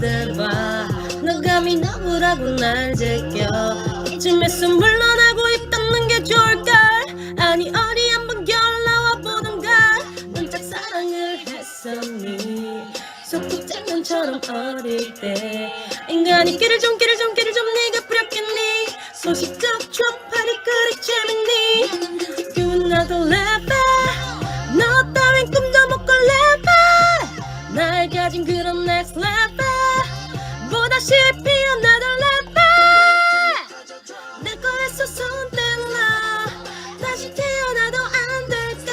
너 감히 나보라고 날 제껴. 이쯤에서 물러나고 입 닫는 게 좋을까 아니 어디 한번 연락와 보던가 넌 짝 사랑을 했었니? 소꿉장난처럼 어릴 때. 인간이 끼를 좀 끼를 좀 끼를 좀 네가 부렸겠니? 소식적 초 다시피 another level 내 거에서 손 떼놔 다시 태어나도 안 될까?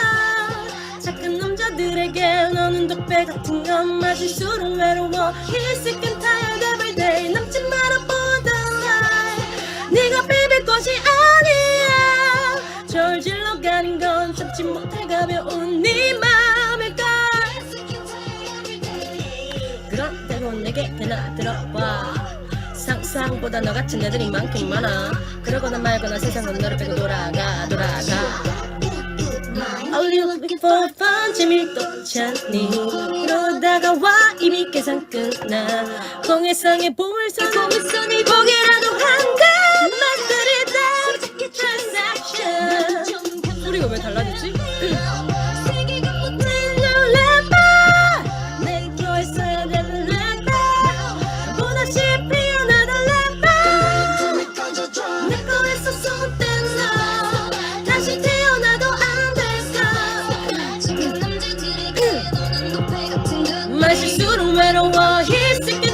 착한 남자들에게 너는 독배 같은 건 마실 술은 외로워. He's sick and tired every day 남지 말아 borderline 네가 비빌 것이 아니야. 절질러 가는 건 참지 못할 가벼운 그렇다고 내게 되나 들어봐. 상상보다 너 같은 애들이 많긴 많아. 그러거나 말거나 세상은 너를 빼고 돌아가 돌아가. All you looking for fun 재미도 찾니? 그러다가 와 이미 계산 끝나. 공해상의 보물선 공해선이 보기라도 한다 rapper 내 거에서 손 떼놔 다시 태어나도 안 될까 마실 술은 외로워 He's sick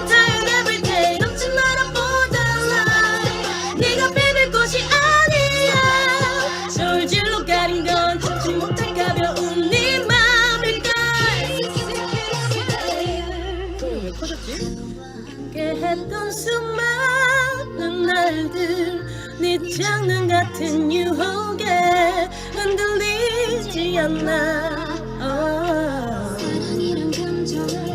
넘지 마라. borderline 네가 비빌 곳이 아니야. 저울질로 가린 건 참지 못할 가벼운 네 맘일까 왜 커졌지? 함께 했던 수많은 날들 네 장난 같은 유혹에 흔들리지 않나. 어.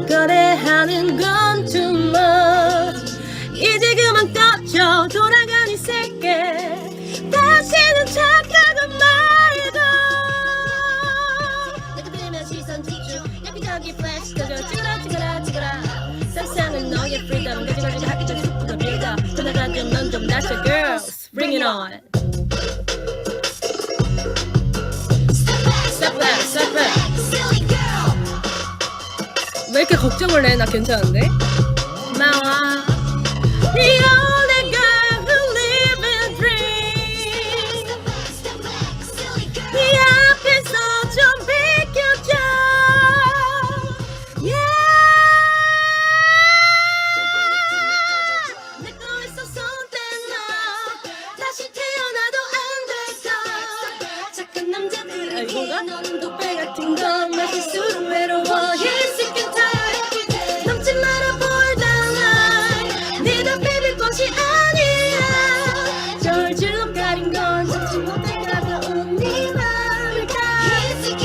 거래하는 건 too much. 이제 그만 꺼져 돌아가니 새끼 다시는 착각은 말고. 내가 시선 집중. 여기저기 플래시 터져 찍어라 찍어라 찍어라 세상은 너의 freedom 가지가지 하기 전에 속도가 빌더 전화가 좀넌좀 다셔 girls bring it on Step back, step back 왜 이렇게 걱정을 해? 나 괜찮은데? 고마워 이건가? 독배 같은 건 마실수록 외로워. You're 넘지 마라 boy 네가 비빌 것이 아니야. 절 질러 가린 건 잡지 못해 다가온 네 마음을 다 You're sick.